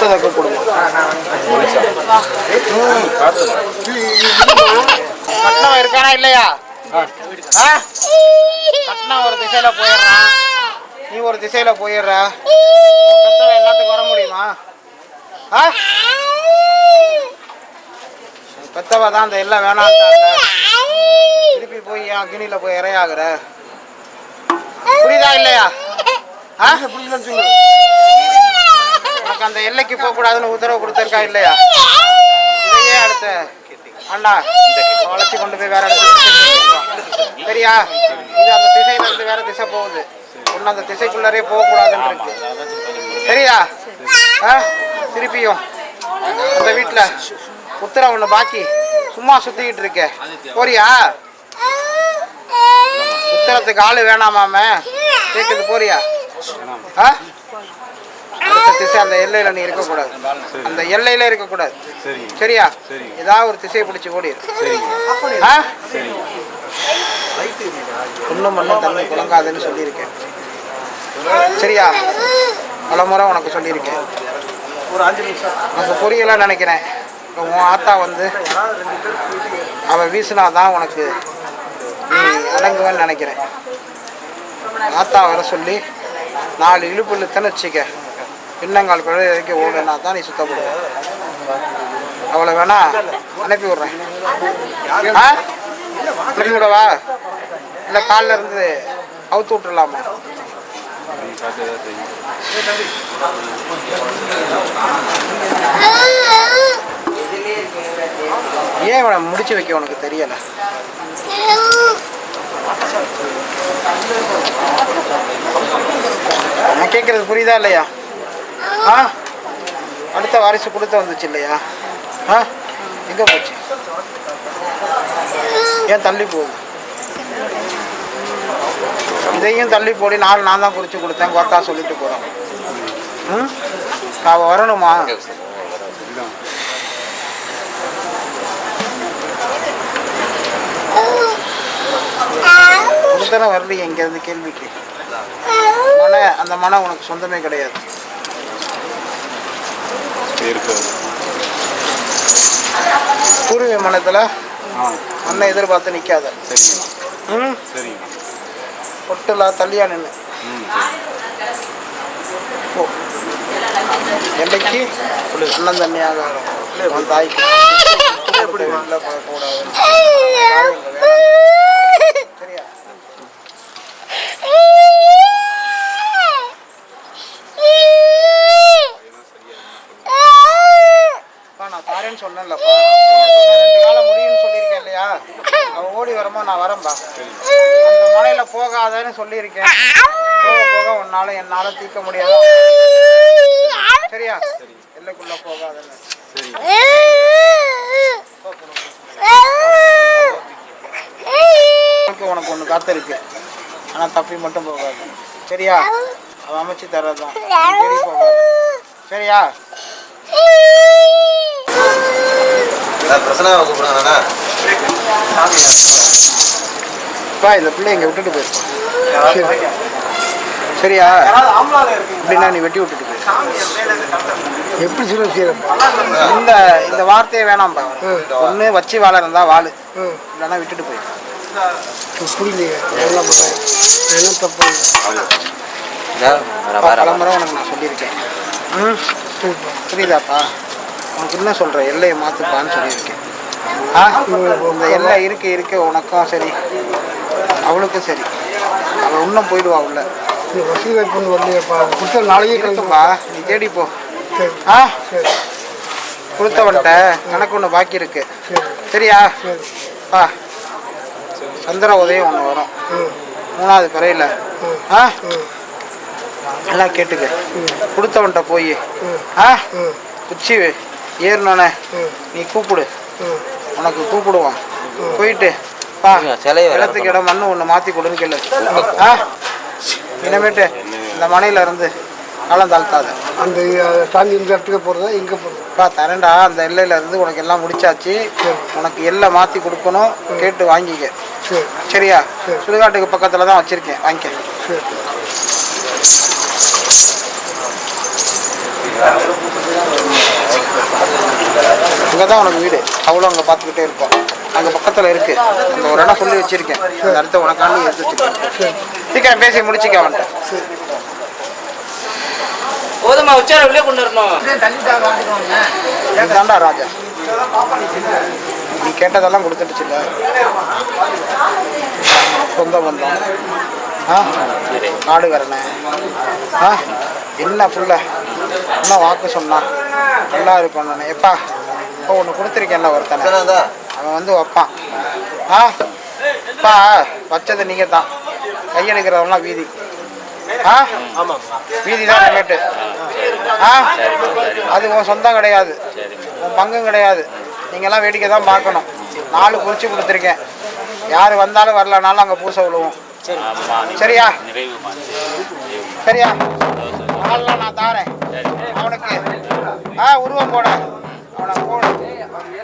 கொடுத்ததற்கு கொடுங்க. கட்டணம் இருக்கானா இல்லையா? கட்டணம் ஒரு திசையில போயிடுறான் நீ ஒரு திசையில போயிடுற. பெத்தவன் எல்லாத்துக்கும் வர முடியுமா? பெத்தவ தான் அந்த எல்லாம் வேணான்ட்டாங்க திருப்பி போய் ஏன் அக்னியில போய் இரையாகிற. புரியுதா இல்லையா? புரியலன்னு சொல்லு. உனக்கு அந்த எல்லைக்கு போக கூடாதுன்னு உத்தரவு கொடுத்துருக்கா இல்லையா? இதையே அடுத்த அண்ணா வளர்ச்சி கொண்டு போய் வேற சரியா? இது அந்த திசையில இருந்து வேற திசை போகுது. ஒன்று அந்த திசைக்குள்ளாரே போக கூடாதுன்னு இருக்கு. சரியா? ஆ? திருப்பியும் அந்த வீட்டுல உத்தரவு ஒண்ணு பாக்கி. சும்மா சுத்திக்கிட்டு இருக்க. போறியா? உத்தரத்துக்கு ஆளு வேணாமாம. கேக்குது போறியா? ஆ? அடுத்த திசை அந்த எல்லையில நீ இருக்கக்கூடாது. அந்த எல்லையில இருக்கக்கூடாது. சரியா? ஏதாவது ஒரு திசையை பிடிச்சி ஓடிடு ஆ? ஒன்றும் மண்ணும் தண்ணி குழங்காதுன்னு சொல்லியிருக்கேன். சரியா? பல முறை உனக்கு சொல்லியிருக்கேன். ஒரு அஞ்சு நிமிஷம். உனக்கு புரியலன்னு நினைக்கிறேன். இப்போ உன் ஆத்தா வந்து அவன் வீசினாதான் உனக்கு நீ அடங்குவேன்னு நினைக்கிறேன். ஆத்தா வர சொல்லி நாலு இழுப்பு இழுத்தன்னு வச்சுக்க. பின்னங்கால் குழந்தை இறக்கி ஓடுனா தான் நீ சுத்தப்படுவ. அவளை வேணா அனுப்பி விட்றேன். ஆ? அனுப்பி விடவா? இல்லை காலில் இருந்து அவுத்து விட்டுடலாமா? ஏன் இவனை முடிச்சு வைக்க உனக்கு தெரியல? நான் கேட்கறது புரியுதா இல்லையா? ஆ? அடுத்த வாரிசு கொடுத்து வந்துச்சு இல்லையா? ஆ? எங்கே போச்சு? ஏன் தள்ளி போகுது இதையும் தள்ளி போடி நாலு நான் தான் குறித்து கொடுத்தேன் கொத்தா சொல்லிட்டு போகிறோம் ம்? அவள் வரணுமா? கொடுத்தன வரலையே இங்கேருந்து கேள்விக்கு மன அந்த மனம் உனக்கு சொந்தமே கிடையாது. பூர்வீக மனத்தில் அண்ணன் எதிர்பார்த்து நிற்காத ம்? பொட்டுலா தள்ளியா நின்று போ. என்னைக்கு? அண்ணன் தண்ணியாக உன் தாய்க்கு உள்ள பழக்கக்கூடாது சரியா அப்பா, நான் தாரேன்னு சொன்னேன்லப்பா ரெண்டு காலம் முடியும்னு சொல்லியிருக்கேன் இல்லையா? அவன் ஓடி வரும்போது நான் வரேன்பா. அந்த மலையில போகாதன்னு சொல்லியிருக்கேன். போக போக உன்னால என்னால் தீர்க்க முடியாது. சரியா? எல்லைக்குள்ள போகாதன்னு. சரி உனக்கு ஒன்று காத்திருக்கு. ஆனால் தப்பி மட்டும் போகாது. சரியா? அவன் அமைச்சு தர்றதுதான். நீ தேடி போகாது. சரியா? பிரசனாவை பா இந்த பிள்ளை இங்கே விட்டுட்டு போயிருப்பான் சரியா? அப்படின்னா நீ வெட்டி விட்டுட்டு போயிரு. எப்படி சொல்ல செய்யறப்ப இந்த இந்த வார்த்தையே வேணாம்பா ஒன்று வச்சு வாழ இருந்தா வாழு. இல்லைன்னா விட்டுட்டு போயிரு. புரியலையே எல்லாம் பண்றேன். என்ன தப்பு? பல முறை உனக்கு நான் சொல்லியிருக்கேன். ம்? புரியுதாப்பா? உனக்கு என்ன சொல்கிறேன் எல்லையை மாற்றுப்பான்னு சொல்லியிருக்கேன். ஆ? இந்த எல்லை இருக்க இருக்க உனக்கும் சரி. அவளுக்கும் சரி. அவள் இன்னும் போயிடுவா உள்ள. வாய்ப்பு ஒன்று வரலையேப்பா. கொடுத்த நாளைக்கே கிளம்பி இருக்கும்பா நீ தேடி போ. ஆ? சரி. கொடுத்தவன்ட்ட கணக்கு ஒன்று பாக்கி இருக்கு. சரி. சரியா? சரி. பா. சந்திர உதயம் ஒன்று வரும். ம். மூணாவது பிறையில் ஆ? எல்லாம் கேட்டுக்க. கொடுத்தவன்ட்ட போய். ஆ? ம். ம். நீ கூப்பிடு. உனக்கு கூப்பிடுவான் போயிட்டு பா இடத்துக்கு இடம் மண்ணு ஒன்று மாற்றி கொடுன்னு கேளு. ஆ? இனிமேட்டு இந்த மனையில இருந்து காலம் தாழ்த்தாத. அந்த சாமி இந்த இடத்துக்கு போகிறதா எங்கே போகிறது பா தரேன்டா அந்த எல்லையில இருந்து உனக்கு எல்லாம் முடிச்சாச்சு. உனக்கு எல்லை மாற்றி கொடுக்கணும் கேட்டு வாங்கிக்க. சரி. சரியா? சுடுகாட்டுக்கு பக்கத்தில் தான் வச்சுருக்கேன் வாங்கிக்க. சரி. இங்கே தான் உனக்கு வீடு. அவ்வளோ அங்கே பார்த்துக்கிட்டே இருப்போம் அங்கே பக்கத்தில் இருக்கு. இந்த ஒரு இடம் சொல்லி வச்சிருக்கேன். இந்த இடத்த உனக்காண்டி எடுத்து வச்சிருக்கேன். சீக்கிரம் பேசி முடிச்சுக்க அவன்கிட்ட. போதுமா உச்சார உள்ளே கொண்டு வரணும். இதுதான்டா ராஜா. நீ கேட்டதெல்லாம் கொடுத்துட்டுச்சுல்ல சொந்த பந்தம். ஆ? நாடுகாரனே. ஆ? என்ன ஃபுல்ல என்ன வாக்கு சொன்னா? நல்லா இருக்கணும். எப்பா? இப்போ ஒன்று கொடுத்துருக்கேன்ல ஒருத்தனை. அவன் வந்து வைப்பான். ஆ அப்பா வச்சது நீங்கள் தான் கையெடுக்கிறவங்களாம் வீதி. ஆ வீதி தான் ரேட்டு ஆ அது உன் சொந்தம் கிடையாது. உன் பங்கும் கிடையாது. நீங்கள்லாம் வேடிக்கை தான் பார்க்கணும். நாலு குறிச்சு கொடுத்துருக்கேன். யார் வந்தாலும் வரலனாலும் அங்கே பூசை விழுவோம். சரியா? சரியா? நாலாம் நான் தாரேன். அவனுக்கு. ஆ உருவம் போட. அவனை போடு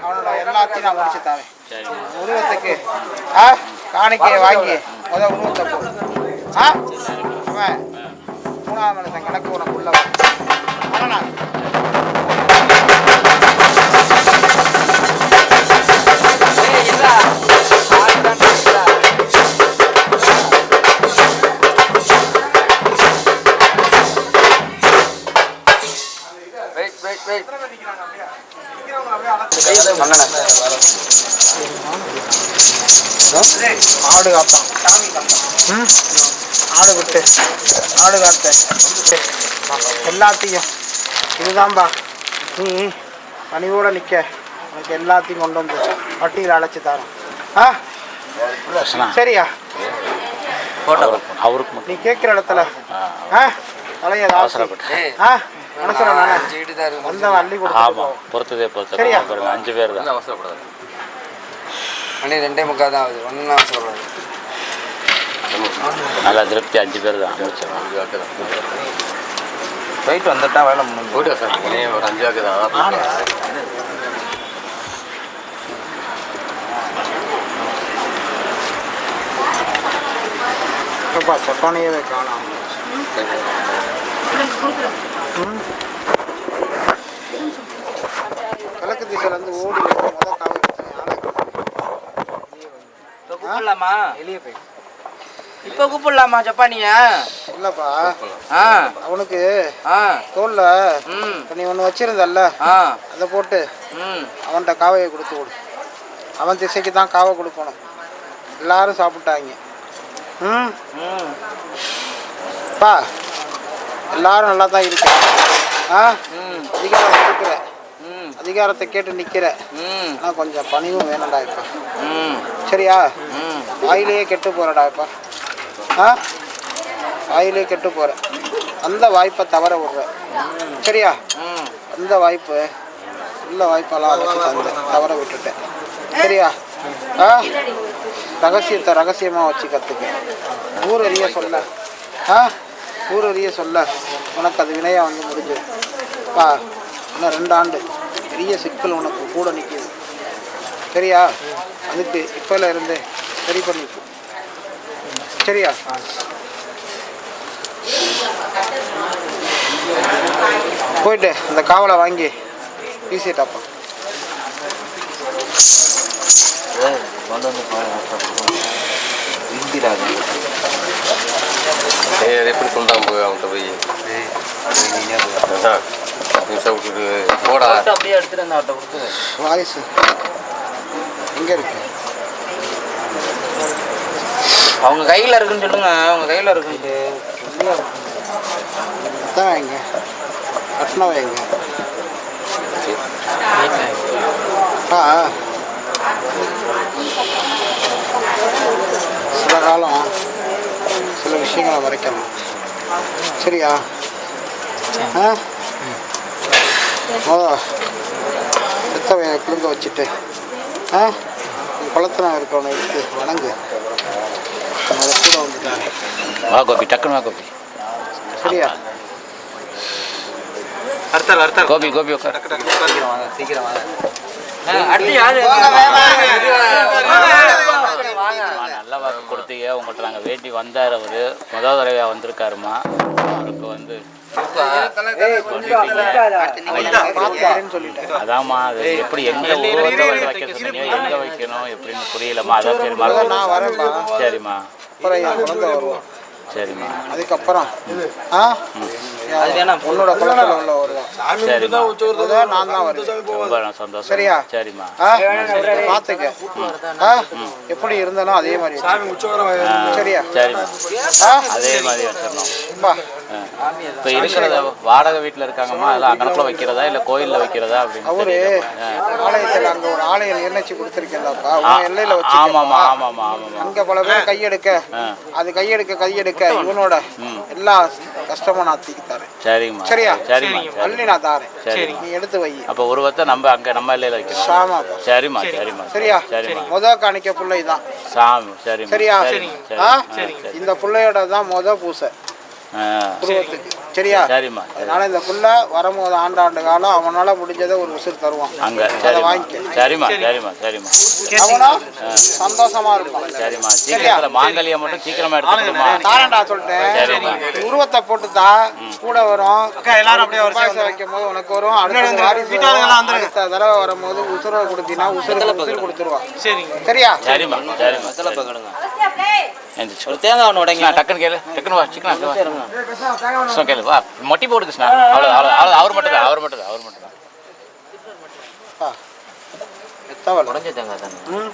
அவனோட எல்லாத்தையும் நான் முடிச்சு தாரேன். உருவத்துக்கு ஆ காணிக்கையை வாங்கி முத உருவத்தை போடு ஆ அவன் மூணாவது மனுஷன் கணக்கு உனக்கு உள்ள வரணும் வெயிட் வெயிட் வெயிட் ஆடு காத்தான் ம்? ஆடு விட்டு ஆடு காத்த. எல்லாத்தையும். இதுதான்பா. நீ பணிவோட நிற்க உனக்கு எல்லாத்தையும் கொண்டு வந்து வட்டியில் அழைச்சி தரோம் ஆ? சரியா? அவருக்கு நீ கேட்குற இடத்துல. ஆ. தலையை அவசரப்பட்டு. ஆ? மனசுல நானே. தான் இருக்கு ஆமாம் பொறுத்ததே பொறுத்தது. அஞ்சு பேர் தான். அவசரப்படாது. மணி ரெண்டே முக்கால் தான் ஆகுது. ஒன்றும் அவசரப்படாது. நல்லா திருப்தி அஞ்சு பேர் தான். முடிச்சிடலாம் போயிட்டு வந்துட்டா வேலை முடிஞ்சு போயிட்டு சார். ஒரு அஞ்சு வாக்கு தான். எப்பா சொட்டானையவே கிழக்கு திசையிலேருந்து ஓடி வந்து முத காவல் கூப்பிடலாமா வெளியே போய் இப்போ கூப்பிடலாமா ஜப்பானியா? இல்லைப்பா. ஆ. அவனுக்கு ஆ. தோல்ல நீ ஒன்று வச்சிருந்தல்ல அதை போட்டு அவன்கிட்ட காவையை கொடுத்து விடு அவன் திசைக்கு தான் காவை கொடுக்கணும். எல்லாரும் சாப்பிட்டாங்க. ம்? பா எல்லாரும் நல்லா தான் இருக்கு. ஆ? ம். அதிகாரம் கொடுக்குற ம் அதிகாரத்தை கேட்டு நிற்கிற ம். ஆனால் கொஞ்சம் பணிவும் வேணும்டா இப்போ. ம். சரியா? ம். வாயிலேயே கெட்டு போகிறடா இப்போ. ஆ? வாயிலே கெட்டு போகிற அந்த வாய்ப்பை தவற விடுற. சரியா? ம். அந்த வாய்ப்பு உள்ள வாய்ப்பெல்லாம் தந்த தவற விட்டுட்டேன். சரியா? ஆ? ரகசியத்தை ரகசியமாக வச்சு கற்றுக்க ஊரறிய சொல்ல. ஆ? ஊரறிய சொல்ல. உனக்கு அது வினையாக வந்து முடிஞ்சது. பா இன்னும் ரெண்டு ஆண்டு. பெரிய சிக்கல் உனக்கு கூட நிற்கிது சரியா? அதுக்கு இப்போல இருந்து சரி பண்ணிக்கோ சரியா? போயிட்டு இந்த காவலை வாங்கி வீசிட்டாப்பா எப்படி போய் அவன்கிட்ட போய்? அதான், நிமிஷம் விட்டுட்டு போடா. அப்படியே எடுத்துட்டு வந்து அவர்கிட்ட கொடுத்து. வாய்ஸ் எங்கே இருக்கு? அவங்க கையில் இருக்குன்னு சொல்லுங்க அவங்க கையில் இருக்குன்ட்டு. அதான் வைங்க கட்டின வைங்க ஆ. சில காலம் சில விஷயங்களை மறைக்கணும் சரியா? ஆ? முத செத்தவையை குழுங்க வச்சுட்டு. ஆ? குளத்துல இருக்கவனை எடுத்து வணங்கு. அதை கூட வந்துட்டாங்க வா கோபி டக்குன்னு வா கோபி. சரியா? அர்த்தம் அர்த்தம். கோபி கோபி உட்கார். சீக்கிரம் வாங்க சீக்கிரம் வாங்க. அடுத்து யாரு? நல்லா வாக்கு கொடுத்தீங்க. உங்கள்கிட்ட நாங்கள் வேண்டி வந்தார் அவர். முதல் தடவையாக வந்திருக்காருமா. அவருக்கு வந்து அதாம்மா அது எப்படி எங்க ஒவ்வொருத்தவங்க வைக்க சொன்னீங்க எங்க வைக்கணும்? எப்படின்னு புரியலம்மா. அதான் சரி மறுபடியும் நான் வரேன்பா சரிம்மா. அப்புறம் என் குழந்தை வருவான் சரிம்மா. அதுக்கப்புறம் ஆ? உன்னோட குழந்தைல உள்ள வருவான் சரிம்மா. அதான் நான் தான் வருவேன். சந்தோஷம் சரியா? சரிம்மா. பார்த்துக்க ஆ? எப்படி இருந்தாலும் அதே மாதிரி. சரியா? சரிம்மா. ஆ? அதே மாதிரி வச்சிடணும். பா. இப்போ இருக்கிறத வாடகை வீட்டில் இருக்காங்கம்மா? அதெல்லாம் அங்கனக்குள்ள வைக்கிறதா? இல்லை கோயிலில் வைக்கிறதா? அப்படின்னு அவரு. ஆலயத்தில் அங்கே ஒரு ஆலயம் நிர்ணயிச்சு உன் எல்லையில் ஆமாம்மா வச்சு ஆமாம்மா ஆமாம்மா. அங்க பல பேர் கையெடுக்க. அது கையெடுக்க கையெடுக்க இவனோட எல்லா கஷ்டமும் நான் தீக்கி தரேன். சரிங்கம்மா. சரியா? சரிம்மா சரி அள்ளி நான் தாரேன். சரி. நீ எடுத்து வை. அப்போ ஒரு வத்தை நம்ம அங்கே நம்ம எல்லையில் வைக்கணும். சாமா சரிம்மா சரிம்மா. சரியா? சரிம்மா. முத காணிக்க புள்ளை தான் சாமி சரியா? சரி ஆ? சரி. இந்த புள்ளையோட தான் முத பூசை. உருவத்துக்கு சரியா? சரிம்மா. சரி அதனால இந்த புள்ள வரும்போது ஆண்டாண்டு காலம் அவனால முடிஞ்சதை ஒரு உசுறு தருவான். அங்கே. அதை வாங்கிக்க. சரிம்மா சரிம்மா சரிம்மா. அவனும் சந்தோஷமா இருப்பான். சரிம்மா. சீக்கிரத்தில் மாங்கல்யம் மட்டும் சீக்கிரமா எடுத்துக்கணுமா தாரண்டா சொல்லிட்டேன். உருவத்தை போட்டுதா கூட வரும். எல்லாரும் அப்படியே பாயசம் வைக்கும் போது உனக்கு வரும். அடுத்த வாரிசு வரும். அடுத்த தடவை வரும்போது உசுரை கொடுத்தீங்கன்னா உசுறு உசுறு கொடுத்துருவான். சரியா? சரிம்மா சரிம்மா எந்திரிச்சு ஒரு தேங்காய் ஒன்று உடைங்க. டக்குன்னு கேளு. டக்குன்னு வா சிக்கனா கேளு. வா மொட்டி போடு கிருஷ்ணா அவ்வளோ அவ்வளோ அவ்வளோ அவர் மட்டும் தான் அவர் மட்டும் தான் அவர் மட்டும் தான். உடஞ்ச தேங்காய் தானே. ம்.